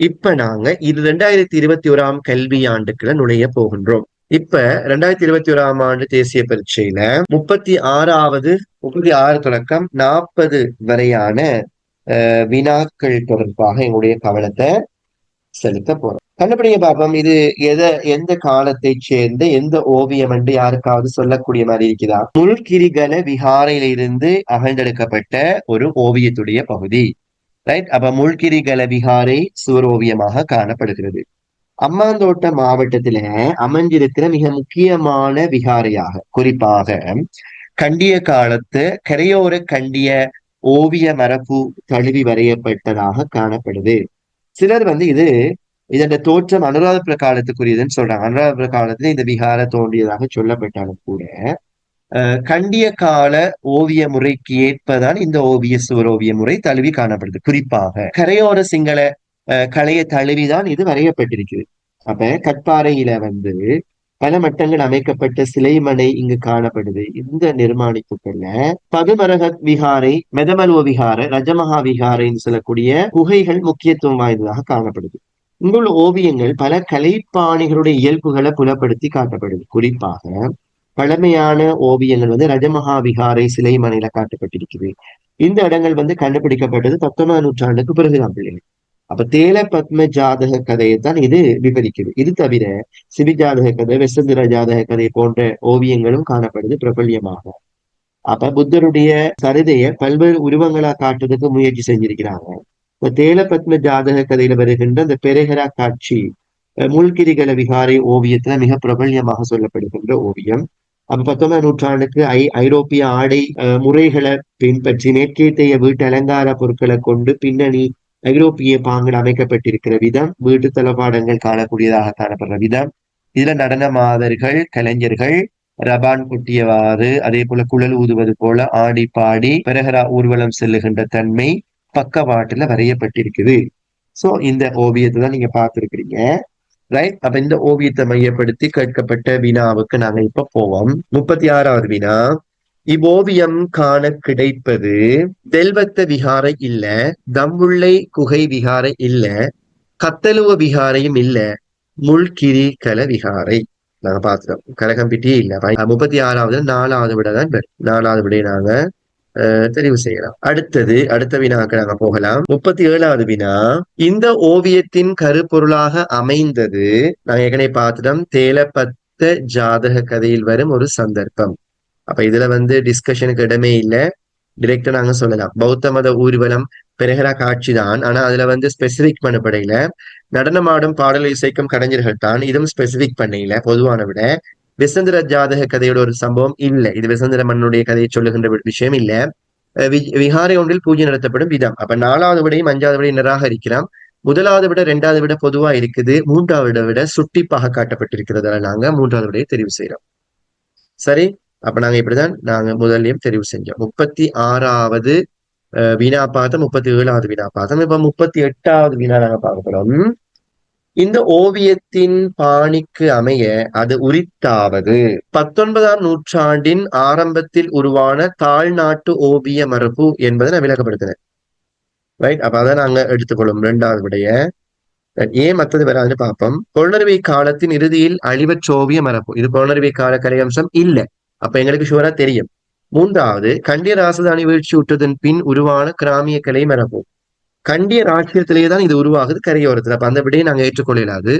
இப்ப நாங்க இது ரெண்டாயிரத்தி இருபத்தி ஓராம் கல்வி ஆண்டுக்குள்ள நுழைய போகின்றோம். இப்ப ரெண்டாயிரத்தி இருபத்தி ஓராம் ஆண்டு தேசிய பரீட்சையில முப்பத்தி ஆறாவது முப்பத்தி ஆறு தொடக்கம் நாற்பது வரையான வினாக்கள் தொடர்பாக எங்களுடைய கவனத்தை செலுத்த போறோம். கண்டுபிடிங்க பாப்போம் இது எதை எந்த காலத்தை சேர்ந்த எந்த ஓவியம் என்று யாருக்காவது சொல்லக்கூடிய மாதிரி இருக்குதா? முள்கிரிகல விகாரையிலிருந்து அகழ்ந்தெடுக்கப்பட்ட ஒரு ஓவியத்துடைய பகுதி. ரைட் அப்ப முள்கிரிகல விகாரை சுவரோவியமாக காணப்படுகிறது. அம்மாந்தோட்ட மாவட்டத்தில அமைஞ்சிருக்கிற மிக முக்கியமான விகாரையாக குறிப்பாக கண்டிய காலத்து கரையோர கண்டிய ஓவிய மரபு தழுவி வரையப்பட்டதாக காணப்படுது. சிலர் வந்து இது இதோட தோற்றம் அனுராதபுர காலத்துக்குரியதுன்னு சொல்றாங்க. அனுராதபுர காலத்துல இந்த விகார தோன்றியதாக சொல்லப்பட்டாலும் கூட கண்டிய கால ஓவிய முறைக்கு ஏற்பதான் இந்த ஓவிய சுவர் ஓவிய முறை தழுவி காணப்படுது. குறிப்பாக கரையோர சிங்கள கலையை தழுவிதான் இது வரையப்பட்டிருக்குது அப்ப கற்பாறையில வந்து பல மட்டங்கள் அமைக்கப்பட்ட சிலைமனை இங்கு காணப்படுது. இந்த நிர்மாணிப்புகள்ல பதுமரக விகாரை மெதமலுவ விகார ரஜமகா விகாரைன்னு சொல்லக்கூடிய குகைகள் முக்கியத்துவம் வாய்ந்ததாக காணப்படுது. இங்குள்ள ஓவியங்கள் பல கலைப்பாணிகளுடைய இயல்புகளை புலப்படுத்தி காட்டப்படுது. குறிப்பாக பழமையான ஓவியங்கள் வந்து ரஜமகா விகாரை சிலை மனையில காட்டப்பட்டிருக்குது. இந்த இடங்கள் வந்து கண்டுபிடிக்கப்பட்டது பத்தொன்பதாம் நூற்றாண்டுக்கு பிறகுதான் பிள்ளைகள். அப்ப தேல பத்ம ஜாதக கதையை தான் இது விவரிக்குது. இது தவிர சிபி ஜாதக கதை வெசந்திர ஜாதக கதை போன்ற ஓவியங்களும் காணப்படுது பிரபல்யமாக. அப்ப புத்தருடைய சரிதைய பல்வேறு உருவங்களா காட்டுறதுக்கு முயற்சி செஞ்சிருக்கிறாங்க. இப்ப தேல பத்ம ஜாதக கதையில வருகின்ற அந்த பெருகரா காட்சி முள்கிரிகல விகாரை ஓவியத்துல மிக பிரபல்யமாக சொல்லப்படுகின்ற ஓவியம். அப்ப பத்தொன்பதாம் நூற்றாண்டுக்கு ஐ ஐரோப்பிய ஆடை முறைகளை பின்பற்றி மேற்கேத்தைய வீட்டு அலங்கார பொருட்களை கொண்டு பின்னணி ஐரோப்பிய பாங்கில் அமைக்கப்பட்டிருக்கிற விதம் வீட்டு தளபாடங்கள் காணக்கூடியதாக காணப்படுற விதம். இதுல நடன மாதர்கள் கலைஞர்கள் ரபான் குட்டியவாறு அதே போல குழல் ஊதுவது போல ஆடி பாடி பெரகரா ஊர்வலம் செல்லுகின்ற தன்மை பக்கவாட்டுல வரையப்பட்டிருக்குது. சோ இந்த ஓவியத்தை தான் நீங்க பார்த்திருக்கிறீங்க. ரைட் அப்ப இந்த ஓவியத்தை மையப்படுத்தி கேட்கப்பட்ட வினாவுக்கு நாங்க இப்ப போவோம். முப்பத்தி ஆறாவது வினா இவ்வோவியம் காண கிடைப்பது தெல்வத்த விகாரை இல்ல தம்புள்ளை குகை விகாரை இல்ல கத்தலுவ விகாரையும் இல்ல முள்கிரி கல விகாரை. நாங்க பாத்துட்டோம் கலகம்பிட்டியே இல்ல. முப்பத்தி ஆறாவது நாலாவது விட தான் நாலாவது விட நாங்க தெரிவு செய்யலாம். அடுத்தது அடுத்த வினாக்கு நாங்க போகலாம். முப்பத்தி ஏழாவது வினா இந்த ஓவியத்தின் கருப்பொருளாக அமைந்தது நாங்க ஏற்கனவே பார்த்துட்டோம் தேலப்பத்த ஜாதக கதையில் வரும் ஒரு சந்தர்ப்பம். அப்ப இதுல வந்து டிஸ்கஷனுக்கு இடமே இல்லை. டிரெக்டா நாங்க சொல்லலாம். பௌத்த மத ஊர்வலம் பெருகரா காட்சி தான். ஆனா அதுல வந்து ஸ்பெசிபிக் பண்ணப்படையில நடனமாடும் பாடல் இசைக்கும் கலைஞர்கள் தான். இதுவும் ஸ்பெசிபிக் பண்ணையில பொதுவான விட. விசந்திர ஜாதக கதையோட ஒரு சம்பவம் இல்லை. இது விசந்திர மண்ணுடைய கதையை சொல்லுகின்ற விஷயம் இல்ல. விஹாரை ஒன்றில் பூஜை நடத்தப்படும் விதம். அப்ப நாலாவது விடையும் அஞ்சாவது விடையும் நிராகரிக்கலாம் முதலாவது விட ரெண்டாவது விட பொதுவா இருக்குது. மூன்றாவது விட சுட்டிப்பாக காட்டப்பட்டிருக்கிறதால நாங்க மூன்றாவது விடையை தெரிவு செய்யறோம் சரி? அப்ப நாங்க இப்படிதான் நாங்க முதல்லையும் தெரிவு செஞ்சோம். முப்பத்தி ஆறாவது வினா பாதம் முப்பத்தி ஏழாவது வினா பாதம் இப்ப முப்பத்தி எட்டாவது வினா நாங்க பார்க்க போறோம். இந்த ஓவியத்தின் பாணிக்கு அமைய அது உரித்தாவது. பத்தொன்பதாம் நூற்றாண்டின் ஆரம்பத்தில் உருவான தாழ்நாட்டு ஓவிய மரபு என்பதை நான் விளக்கப்படுத்தினேன். ரைட் அப்ப அதை நாங்க எடுத்துக்கொள்ளும் இரண்டாவது விடைய. ஏன் மற்றது வராதுன்னு பார்ப்போம். பொருணர்வை காலத்தின் இறுதியில் அழிவற்ற ஓவிய மரபு. இது பொருணர்வை கால கலையம்சம் இல்லை. அப்ப எங்களுக்கு ஷுவரா தெரியும். மூன்றாவது கண்டிய ராசதானி வீழ்ச்சி விட்டதன் பின் உருவான கிராமிய கலை மரபு. கண்டிய ராட்சியத்திலேயே தான் இது உருவாகுது கரையோரத்தில் அப்ப அந்த விடையை நாங்க ஏற்றுக்கொள்ளலாது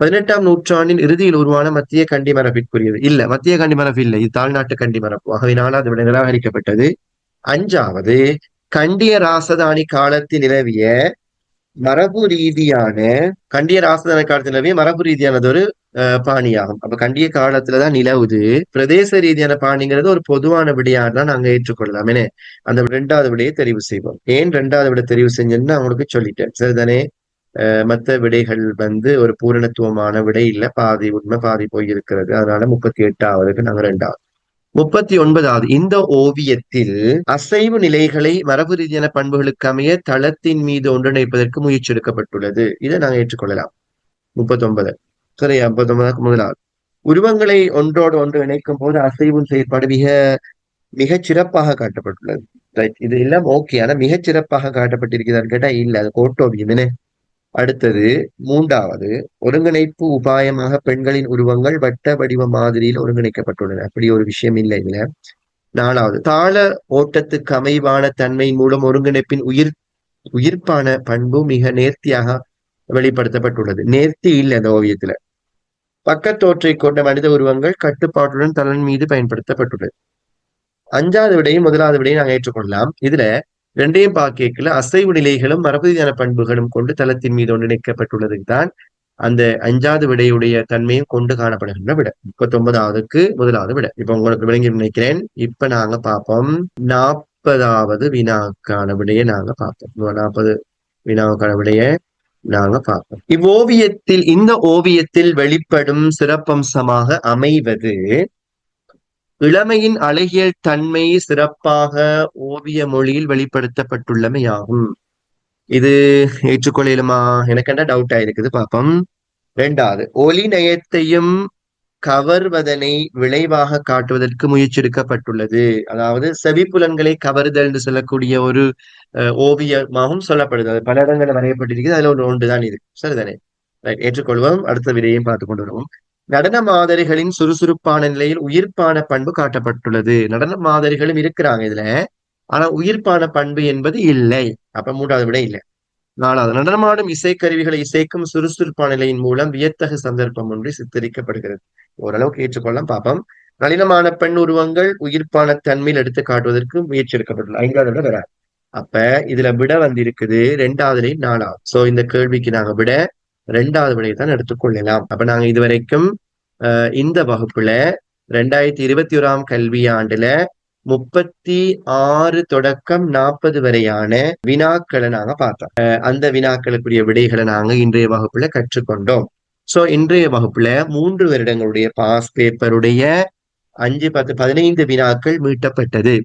பதினெட்டாம் நூற்றாண்டின் இறுதியில் உருவான மத்திய கண்டி மரபிற்குரியது. இல்ல மத்திய கண்டி மரபு இல்லை. இது தாழ்நாட்டு கண்டி மரபு. ஆகவே நாலாவது விட நிராகரிக்கப்பட்டது அஞ்சாவது கண்டிய ராசதானி காலத்தில் நிலவிய மரபு ரீதியான கண்டிய ராசதானி காலத்தில் நிலவிய மரபு ரீதியானது ஒரு பாணியாகும். அப்ப கண்டிய காலத்துலதான் நிலவுது. பிரதேச ரீதியான பாணிங்கிறது ஒரு பொதுவான விடையாக தான் நாங்க ஏற்றுக்கொள்ளலாம். ஏன்னா அந்த ரெண்டாவது விடையை தெரிவு செய்வோம். ஏன் ரெண்டாவது விட தெரிவு செஞ்சேன்னு அவங்களுக்கு சொல்லிட்டேன். சரிதானே? மற்ற விடைகள் வந்து ஒரு பூரணத்துவமான விடை இல்ல. பாதி உண்மை பாதி போய் இருக்கிறது. அதனால முப்பத்தி எட்டாவதுக்கு நாங்க ரெண்டாவது முப்பத்தி ஒன்பதாவது இந்த ஓவியத்தில் அசைவு நிலைகளை மரபு ரீதியான பண்புகளுக்கு அமைய தளத்தின் மீது ஒன்றிணைப்பதற்கு முயற்சி எடுக்கப்பட்டுள்ளது. இதை நாங்க ஏற்றுக்கொள்ளலாம். முப்பத்தி ஒன்பது சரி ஐம்பத்தொன்பதாக்கு முதலாவது. உருவங்களை ஒன்றோடு ஒன்று இணைக்கும் போது அசைவும் செயற்பாடு மிக மிகச் சிறப்பாக காட்டப்பட்டுள்ளது. ரைட் இது எல்லாம் ஓகே ஆனா மிகச் சிறப்பாக காட்டப்பட்டிருக்கிறான்னு கேட்டா இல்ல அது கோட்டோவியம் என்ன அடுத்தது மூன்றாவது ஒருங்கிணைப்பு உபாயமாக பெண்களின் உருவங்கள் வட்ட வடிவ மாதிரியில் ஒருங்கிணைக்கப்பட்டுள்ளன. அப்படி ஒரு விஷயம் இல்லை இதுல. நாலாவது தாள ஓட்டத்துக்கு அமைவான தன்மை மூலம் ஒருங்கிணைப்பின் உயிர் உயிர்ப்பான பண்பு மிக நேர்த்தியாக வெளிப்படுத்தப்பட்டுள்ளது. நேர்த்தி இல்லை அந்த ஓவியத்துல. பக்கத்தோற்றை கொண்ட மனித உருவங்கள் கட்டுப்பாட்டுடன் தலன் மீது பயன்படுத்தப்பட்டுள்ளது. அஞ்சாவது விடையும் முதலாவது விடையும் நாங்கள் ஏற்றுக்கொள்ளலாம். இதுல ரெண்டையும் பார்க்கல அசைவு நிலைகளும் மரபுதியான பண்புகளும் கொண்டு தளத்தின் மீது ஒன்றிணைக்கப்பட்டுள்ளது தான் அந்த அஞ்சாவது விடையுடைய தன்மையும் கொண்டு காணப்படுகின்ற விட. முப்பத்தி ஒன்பதாவதுக்கு முதலாவது விட. இப்ப உங்களுக்கு விளங்கி நினைக்கிறேன். இப்ப நாங்க பார்ப்போம். நாற்பதாவது வினாக்கான விடையை நாங்க பார்ப்போம். நாற்பது வினாவுக்கான விடைய நாங்க பார்ப்போம். இவ்வோவியத்தில் இந்த ஓவியத்தில் வெளிப்படும் சிறப்பம்சமாக அமைவது இளமையின் அழகியல் தன்மை சிறப்பாக ஓவிய மொழியில் வெளிப்படுத்தப்பட்டுள்ளமையாகும். இது ஏற்றுக்கொள்ளலுமா? எனக்கு என்ன டவுட் ஆயிருக்குது பாப்போம் ரெண்டாவது ஒலி நயத்தையும் கவர்வதனை விளைவாக காட்டுவதற்கு முயற்சி எடுக்கப்பட்டுள்ளது அதாவது செவிப்புலன்களை கவருதல் என்று சொல்லக்கூடிய ஒரு ஓவியமாகவும் சொல்லப்படுது. அது பல இடங்களில் வரையப்பட்டிருக்கிறது. அதுல ஒரு ஒன்றுதான் இது. சரிதானே? ஏற்றுக்கொள்வோம். அடுத்த விடையையும் பார்த்து கொண்டு வருவோம். நடன மாதிரிகளின் சுறுசுறுப்பான நிலையில் உயிர்ப்பான பண்பு காட்டப்பட்டுள்ளது. நடன மாதிரிகளும் இருக்கிறாங்க இதுல. ஆனா உயிர்ப்பான பண்பு என்பது இல்லை. அப்ப மூன்றாவது விட இல்லை. நாலாவது நடனமாடும் இசைக்கருவிகளை இசைக்கும் சுறுசுறுப்பான நிலையின் மூலம் வியத்தகு சந்தர்ப்பம் ஒன்று சித்தரிக்கப்படுகிறது. ஓரளவுக்கு ஏற்றுக்கொள்ளலாம் பார்ப்போம். நளினமான பெண் உருவங்கள் உயிர்ப்பான தன்மையில் எடுத்து காட்டுவதற்கு முயற்சி எடுக்கப்பட்டுள்ளது ஐந்தாவது விட வர அப்ப இதுல விட வந்து இருக்குது ரெண்டாவது நாலாவது. சோ இந்த கேள்விக்கு நாங்க விட ரெண்டாவது விடையை தான் எடுத்துக்கொள்ளலாம் அப்ப நாங்க இதுவரைக்கும் இந்த வகுப்புல ரெண்டாயிரத்தி இருபத்தி ஓராம் கல்வி ஆண்டுல முப்பத்தி ஆறு தொடக்கம் நாற்பது வரையான வினாக்களை நாங்க பார்த்தோம். அந்த வினாக்களுக்குரிய விடைகளை நாங்க இன்றைய வகுப்புல கற்றுக்கொண்டோம். சோ இன்றைய வகுப்புல மூன்று வருடங்களுடைய பாஸ் பேப்பருடைய அஞ்சு பத்து பதினைந்து வினாக்கள் மீட்டப்பட்டது.